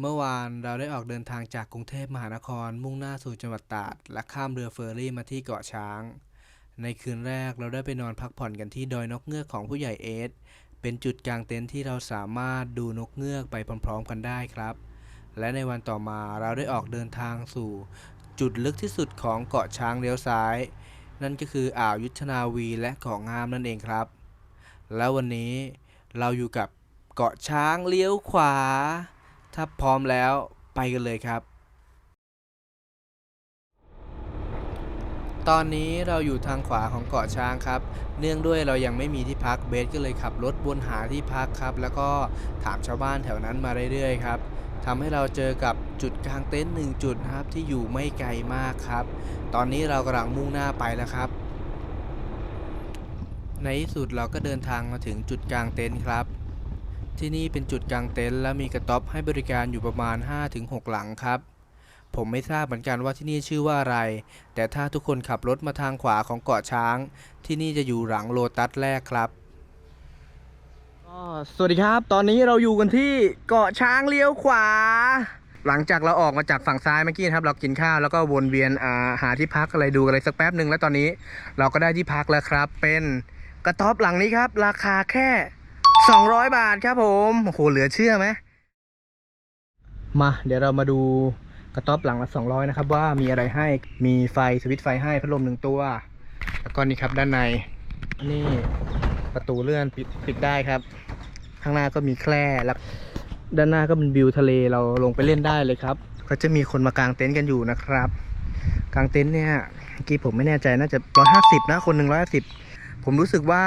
เมื่อวานเราได้ออกเดินทางจากกรุงเทพมหานครมุ่งหน้าสู่จังหวัดตราดและข้ามเรือเฟอร์รี่มาที่เกาะช้าง ในคืนแรกเราได้ไปนอนพักผ่อนกันที่ดอยนกเงือกของผู้ใหญ่เอสเป็นจุดกางเต็นท์ที่เราสามารถดูนกเงือกไปพร้อมๆกันได้ครับ และในวันต่อมาเราได้ออกเดินทางสู่ จุดลึกที่สุดของเกาะช้างเลี้ยวซ้าย นั่นก็คืออ่าวยุทธนาวีและเกาะงามนั่นเองครับ แล้ววันนี้เราอยู่กับเกาะช้างเลี้ยวขวา ถ้าพร้อมแล้วไปกันเลยครับ ตอนนี้เราอยู่ทางขวาของเกาะช้างครับ เนื่องด้วยเรายังไม่มีที่พักเบสก็เลยขับรถวนหาที่พักครับ แล้วก็ถามชาวบ้านแถวนั้นมาเรื่อยๆครับทำให้เราเจอกับจุดกลางเต็นท์หนึ่งจุดนะครับที่อยู่ไม่ไกลมากครับ ตอนนี้เรากำลังมุ่งหน้าไปแล้วครับ ในที่สุดเราก็เดินทางมาถึงจุดกลางเต็นท์ครับ ที่นี่เป็นจุดกลางเต็นท์และมีกระต๊อบให้บริการอยู่ประมาณ 5-6 หลังครับ ผมไม่ทราบเหมือนกันว่าที่นี่ชื่อว่าอะไร แต่ถ้าทุกคนขับรถมาทางขวาของเกาะช้าง ที่นี่จะอยู่หลังโลตัสแรกครับ สวัสดีครับ ตอนนี้เราอยู่กันที่เกาะช้างเลี้ยวขวา หลังจากเราออกมาจากฝั่งซ้ายเมื่อกี้นะครับ เรากินข้าวแล้วก็วนเวียนอ่าหาที่พักอะไรดูอะไรสักแป๊บหนึ่งแล้วตอนนี้ เราก็ได้ที่พักแล้วครับ เป็นกระต๊อบหลังนี้ครับ ราคาแค่ 200บาทครับผมโอ้โหเหลือเชื่อไหมมา เดี๋ยวเรามาดูกระต๊อบหลังละ200นะครับ ว่ามีอะไรให้มีไฟสวิตช์ไฟให้พัดลมหนึ่งตัว แล้วก็นี่ครับด้านใน นี่ประตูเลื่อนปิดปิดได้ครับ ข้างหน้าก็มีแคร่แล้วด้านหน้าก็เป็นวิวทะเลเราลงไปเล่นได้เลยครับ ก็จะมีคนมากางเต็นท์กันอยู่นะครับ กางเต็นท์เนี่ยเมื่อกี้ผมไม่แน่ใจน่าจะร้อยห้าสิบนะคนหนึ่งร้อยห้าสิบ ผมรู้สึกว่า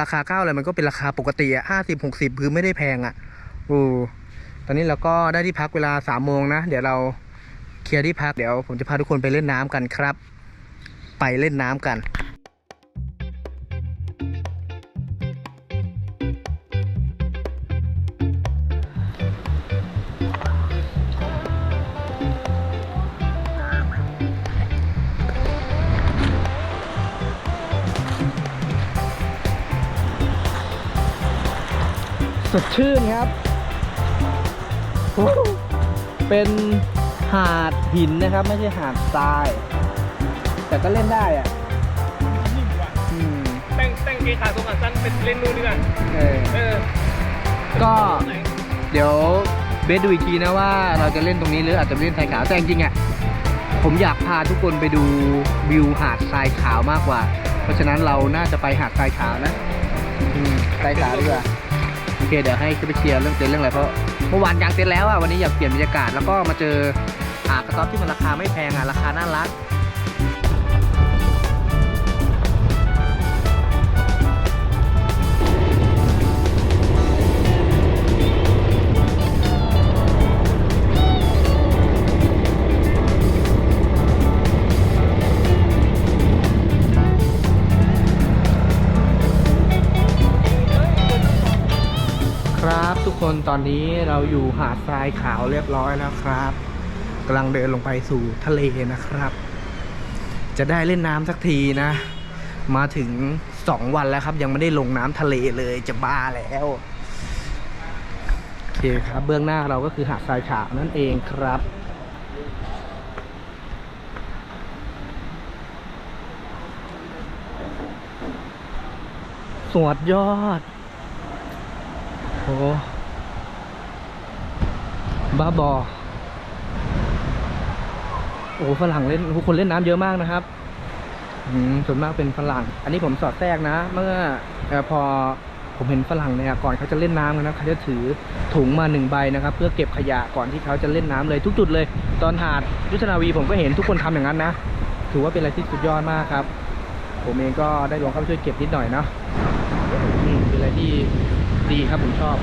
ราคาเก้าอะไรมันก็เป็นราคาปกติอะห้าสิบหกสิบคือไม่ได้แพงอะโอ้ตอนนี้เราก็ได้ที่พักเวลาสามโมงนะ เดี๋ยวเราเคลียร์ที่พักเดี๋ยวผมจะพาทุกคนไปเล่นน้ำกันครับ ไปเล่นน้ำกัน ดชื่นครับโอ้โหเป็นหาดหินนะครับ ไม่ใช่หาดทราย แต่ก็เล่นได้อะอืมแต่งแต่งเกงขาทรงขาสั้นเป็นเล่นนู่นดีกว่าเออเออก็เดี๋ยวเบสดูอีกทีนะว่าเราจะเล่นตรงนี้หรืออาจจะเล่นทรายขาวแต่จริงๆอะผมอยากพาทุกคนไปดูวิวหาดทรายขาวมากกว่า เพราะฉะนั้นเราน่าจะไปหาดทรายขาวนะอืมทรายขาวดีกว่าโอ เคเดี๋ยวให้ขึ้นไปเชียร์เรื่องเต็นท์เรื่องอะไรเพราะเมื่อวานยางเต็นท์แล้วอะวันนี้อยากเปลี่ยนบรรยากาศแล้วก็มาเจอหากระต๊อบที่มันราคาไม่แพงอะราคาน่ารัก ตอนนี้เราอยู่หาดทรายขาวเรียบร้อยแล้วครับกำลังเดินลงไปสู่ทะเลนะครับ จะได้เล่นน้ำสักทีนะ มาถึงสองวันแล้วครับ ยังไม่ได้ลงน้ำทะเลเลยจะบ้าแล้วโอเคครับ เบื้องหน้าเราก็คือหาดทรายขาวนั่นเองครับสวดยอดโอ้ บ้าบอ โอ้ฝรั่งเล่นทุกคนเล่นน้ำเยอะมากนะครับส่วนมากเป็นฝรั่ง อันนี้ผมสอดแทรกนะ เมื่อพอผมเห็นฝรั่งเนี่ยก่อนเขาจะเล่นน้ำกันนะเขาจะถือถุงมาหนึ่งใบนะครับ เพื่อเก็บขยะก่อนที่เขาจะเล่นน้ำเลยทุกจุดเลย ตอนหาดยุทธนาวีผมก็เห็นทุกคนทำอย่างนั้นนะ ถือว่าเป็นอะไรที่สุดยอดมากครับ ผมเองก็ได้ลองเข้าไปช่วยเก็บนิดหน่อยเนาะเป็นอะไรที่ดีครับผมชอบ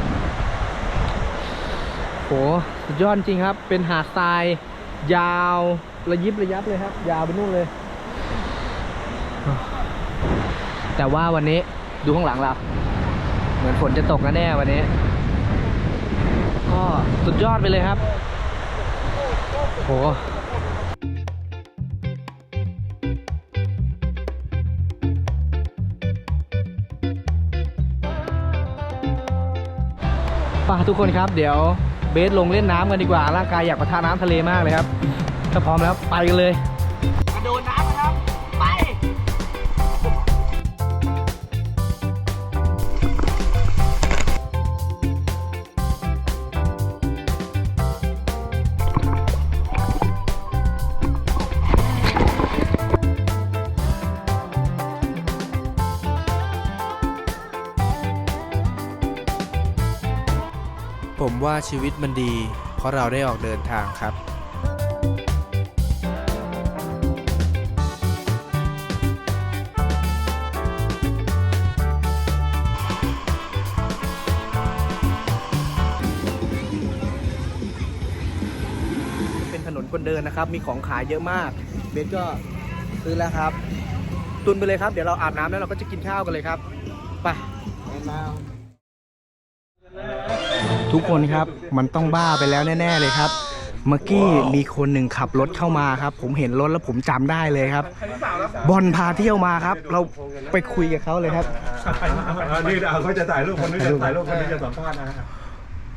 โหสุดยอดจริงครับ เป็นหาดทราย ยาวระยิบระยับเลยครับ ยาวไปนู่นเลย แต่ว่าวันนี้ดูข้างหลังเราเหมือนฝนจะตกแน่วันนี้ ก็สุดยอดไปเลยครับ โหป่ะทุกคนครับเดี๋ยว เบสลงเล่นน้ำกันดีกว่าร่างกายอยากประทาน้ำทะเลมากเลยครับถ้าพร้อมแล้วไปกันเลยกระโดดน้ำนะครับ ผมว่าชีวิตมันดี เพราะเราได้ออกเดินทางครับเป็นถนนคนเดินนะครับ มีของขายเยอะมาก เบสก็ซื้อแล้วครับ ตุนไปเลยครับ เดี๋ยวเราอาบน้ำแล้วเราก็จะกินข้าวกันเลยครับ ไป ทุกคนครับ มันต้องบ้าไปแล้วแน่ ๆ เลยครับ เมื่อกี้มีคนหนึ่งขับรถเข้ามาครับ ผมเห็นรถแล้วผมจำได้เลยครับ บอลพาเที่ยวมาครับ เราไปคุยกับเขาเลยครับ นี่เอาเขาจะถ่ายรูปคนนี้จะถ่ายรูปคนนี้จะสัมภาษณ์นะฮะ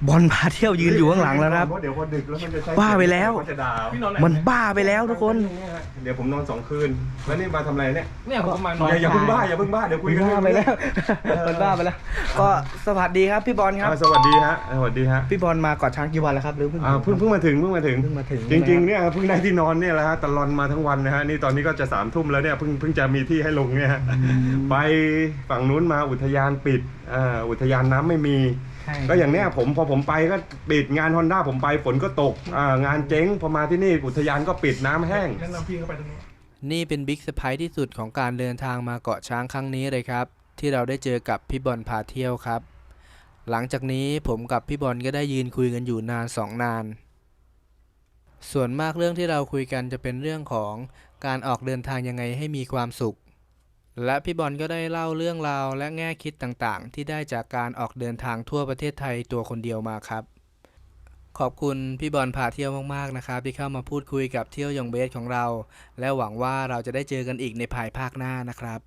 บอลพาเที่ยวยืนอยู่ข้างหลังแล้วครับเดี๋ยวพอดึกแล้วมันจะใช้บ้าไปแล้วเขาจะด่ามันบ้าไปแล้วทุกคนเดี๋ยวผมนอนสองคืนแล้วนี่มาทำอะไรเนี่ยเนี่ยผมมานอนอย่าอย่าเพิ่งบ้าอย่าเพิ่งบ้าเดี๋ยวคุยกันบ้าไปแล้วมันบ้าไปแล้ว ก็สวัสดีครับพี่บอลครับ อ่าสวัสดีฮะสวัสดีฮะพี่บอลมาเกาะช้างกี่วันแล้วครับหรือเพิ่ง อ่าเพิ่งเพิ่งมาถึงเพิ่งมาถึงเพิ่งมาถึงจริงๆเนี่ยเพิ่งได้ที่นอนเนี่ยแหละฮะตลอนมาทั้งวันนะฮะนี่ตอนนี้ก็จะสามทุ่มแล้วเนี่ยเพิ่งเพิ่งจะมีที่ให้ลงเนี่ยฮะไปฝั่งนู้นมาอุทยานปิดอ่าอุทยานน้ำไม่มี ใช่ก็อย่างเนี้ยผมพอผมไปก็ปิดงานฮอนด้าผมไปฝนก็ตกอ่างานเจ๊งพอมาที่นี่อุทยานก็ปิดน้ำแห้ง แนะนำพี่เข้าไปตรงนี้ นี่เป็นบิ๊กเซอร์ไพรส์ที่สุดของการเดินทางมาเกาะช้างครั้งนี้เลยครับ ที่เราได้เจอกับพี่บอลพาเที่ยวครับ หลังจากนี้ผมกับพี่บอลก็ได้ยืนคุยกันอยู่นานสองนาน ส่วนมากเรื่องที่เราคุยกันจะเป็นเรื่องของการออกเดินทางยังไงให้มีความสุข และพี่บอลก็ได้เล่าเรื่องราวและแง่คิดต่างๆ ที่ได้จากการออกเดินทางทั่วประเทศไทยตัวคนเดียวมาครับ ขอบคุณพี่บอลพาเที่ยวมากๆนะครับ ที่เข้ามาพูดคุยกับเที่ยวยองเบสของเรา และหวังว่าเราจะได้เจอกันอีกในภายภาคหน้านะครับ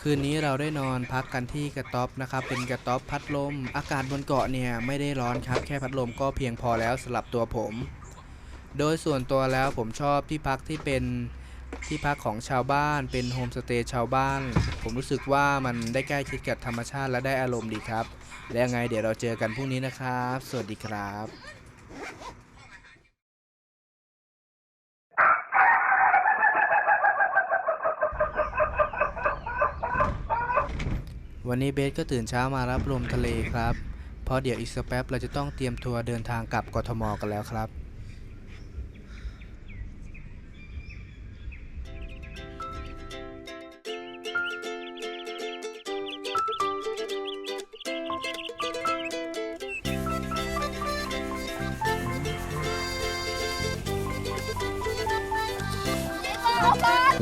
คืนนี้เราได้นอนพักกันที่กระต๊อบนะครับเป็นกระต๊อบพัดลม อากาศบนเกาะเนี่ยไม่ได้ร้อนครับ แค่พัดลมก็เพียงพอแล้วสำหรับตัวผม โดยส่วนตัวแล้วผมชอบที่พักที่เป็นที่พักของชาวบ้านเป็นโฮมสเตย์ชาวบ้าน ผมรู้สึกว่ามันได้ใกล้ชิดกับธรรมชาติและได้อารมณ์ดีครับ และยังไงเดี๋ยวเราเจอกันพรุ่งนี้นะครับ สวัสดีครับวันนี้เบสก็ตื่นเช้ามารับลมทะเลครับ เพราะเดี๋ยวอีกสักแป๊บเราจะต้องเตรียมตัวร์เดินทางกลับกทมกันแล้วครับ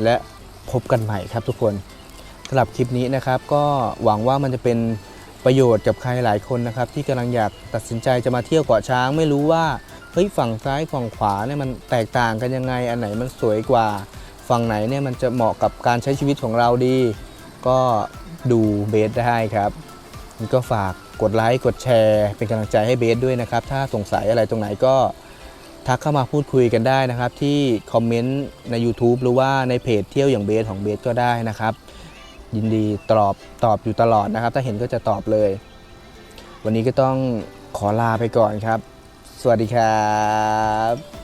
และพบกันใหม่ครับทุกคนสำหรับคลิปนี้นะครับ ก็หวังว่ามันจะเป็นประโยชน์กับใครหลายคนนะครับ ที่กำลังอยากตัดสินใจจะมาเที่ยวเกาะช้าง ไม่รู้ว่าเฮ้ยฝั่งซ้ายฝั่งขวาเนี่ยมันแตกต่างกันยังไง อันไหนมันสวยกว่า ฝั่งไหนเนี่ยมันจะเหมาะกับการใช้ชีวิตของเราดี ก็ดูเบสได้ครับก็ฝากกดไลค์กดแชร์ เป็นกำลังใจให้เบสด้วยนะครับ ถ้าสงสัยอะไรตรงไหนก็ ทักเข้ามาพูดคุยกันได้นะครับ ที่คอมเมนต์ใน YouTube หรือว่าในเพจเที่ยวอย่างเบสของเบสก็ได้นะครับ ยินดีตอบตอบอยู่ตลอดนะครับ ถ้าเห็นก็จะตอบเลย วันนี้ก็ต้องขอลาไปก่อนครับ สวัสดีครับ